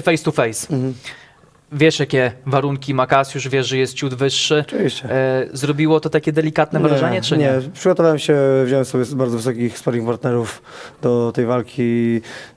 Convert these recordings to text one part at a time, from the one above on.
face to face. Mhm. Wiesz, jakie warunki ma Kasiusz, wiesz, że jest ciut wyższy. Oczywiście. E, zrobiło to takie delikatne wrażenie, czy nie? Nie, przygotowałem się, wziąłem sobie bardzo wysokich sparring partnerów do tej walki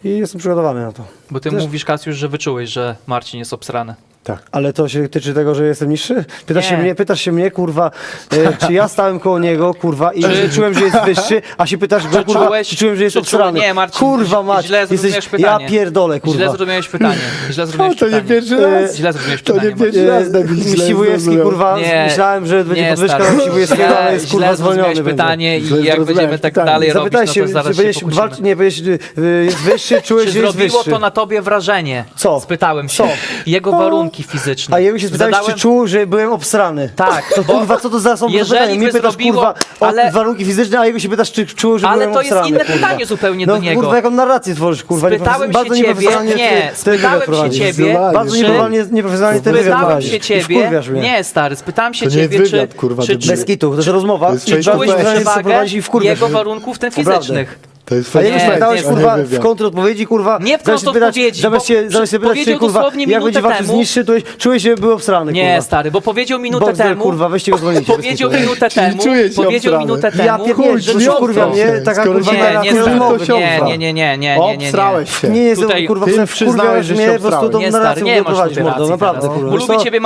i jestem przygotowany na to. Bo ty Też- mówisz, Kasiusz, że wyczułeś, że Marcin jest obsrany. Tak. Ale to się tyczy tego, że jestem niższy? Pytasz się Nie. mnie, pytasz się mnie, kurwa, e, czy ja stałem koło niego, kurwa, i Czy- czułem, że jest wyższy, a się pytasz go, Czy kurwa, czułeś- czy czułem, że jest czy czułeś- obsrany. nie, Marcin, kurwa mać, źle zrozumiałeś jesteś, pytanie. ja pierdolę, kurwa. Źle zrozumiałeś pytanie. Źle No, zrozumiałeś to nie pytanie. pierwszy E, raz. Źle zrozumiałeś To nie pytanie. pierwszy raz debil źle Siwujewski, zrozumiał. kurwa, Nie. myślałem, że będzie Nie, podwyżka stary. na Siwujewskiego, ale jest, kurwa, źle zwolniony zrozumiałeś będzie. pytanie Źle i jak zrozumiałeś będziemy tak pytanie. dalej robić, Zapytałeś no się, to zaraz czy się będziesz nie, będziesz, y, jest wyższy, czułeś, Czy że jest zrobiło wyższy. to na tobie wrażenie? Co? Spytałem się. Co? Jego warunki fizyczne. A jego się spytałeś, Zadałem- czy czuł, że byłem obsrany. Tak, To bo kurwa, co to za są jeżeli pytania? Mnie pytasz, zrobiło- kurwa, o ale- warunki fizyczne, a jego się pytasz, czy czuł, że Ale byłem to jest obsrany, inne kurwa. pytanie zupełnie no, do niego. kurwa, jaką narrację tworzysz, kurwa. Spytałem nieprofes- bardzo się ciebie, nieprofesjonalnie nie, ty- spytałem wywiad się prowadzisz. ciebie, Bardzo czy- nieprofesjonalnie, nieprofesjonalnie ten wywiad Spytałem prowadzisz. się ciebie. Wkurwiasz mnie. Nie, stary, spytałem się To nie ciebie, wywiad, czy, kurwa, czy, Bez kitu, to jest rozmowa. To jest i część bardzo czułeś nieprofesjonalnie przewagę prowadzisz i wkurwiasz jego warunków ten Naprawdę. fizycznych. To jest A jego Nie, się pytałeś, nie, kurwa, nie w wywiad. kontrodpowiedzi, kurwa, Nie w się kontrodpowiedzi, Zamiast się, zamiast się pytać, czy, kurwa, jak będzie temu- niższy, to czułeś się, był obsrany, Nie, kurwa. stary, bo powiedział minutę Boxer, temu. kurwa, weźcie go dzwonić. Powiedział minutę temu. czuję się Powiedział minutę Ja temu. pierdolę, że że nie kurwa mnie, się. taka kurwa nie, Nie, nie, się nie, nie, nie, nie, nie, nie, nie, nie. Obstrałeś się. Nie jestem, kurwa, przyznałeś, że się mnie, po prostu obstrałeś. tą Nie, stary, nie mnie masz mordo, naprawdę, kurwa. Bo lubi ciebie